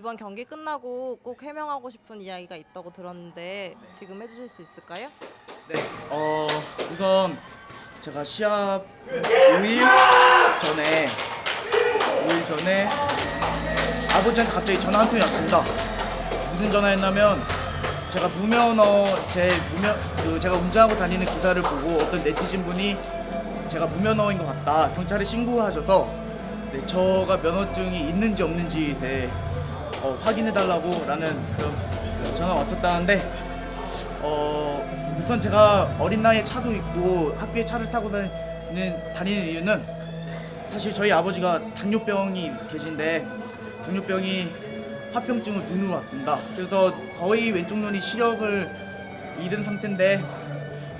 이번 경기 끝나고 꼭 해명하고 싶은 이야기가 있다고 들었는데 지금 해주실 수 있을까요? 네. 어 우선 제가 시합 5일 전에 5일 전에 아버지한테 갑자기 전화 한 통이 왔습니다. 무슨 전화였냐면 제가 무면허 제 무면 그 제가 운전하고 다니는 기사를 보고 어떤 네티즌 분이 제가 무면허인 것 같다 경찰에 신고하셔서 네, 저가 면허증이 있는지 없는지 대해 어, 확인해 달라고 라는 그런 전화 가 왔었다는데 어 우선 제가 어린 나이에 차도 있고 학교에 차를 타고 다니는, 다니는 이유는 사실 저희 아버지가 당뇨병이 계신데 당뇨병이 화병증을 눈으로 왔습니다. 그래서 거의 왼쪽 눈이 시력을 잃은 상태인데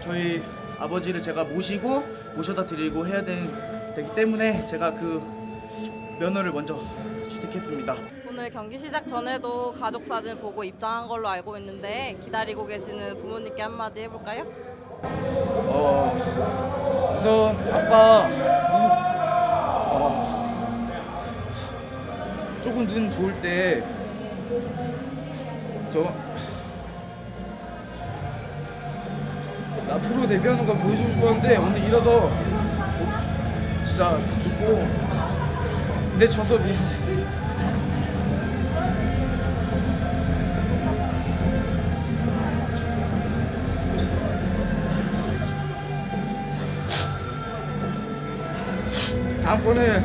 저희 아버지를 제가 모시고 모셔다 드리고 해야 되기 때문에 제가 그 면허를 먼저 취득했습니다. 오늘 경기 시작 전에도 가족 사진 보고 입장한 걸로 알고 있는데 기다리고 계시는 부모님께 한마디 해볼까요? 어, 우선 아빠 어, 조금 눈 좋을 때 저 앞으로 데뷔하는 걸 보여주고 싶었는데 오늘 이러서 어, 진짜 좋고 근데 져서 미안했어 다음번에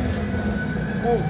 꼭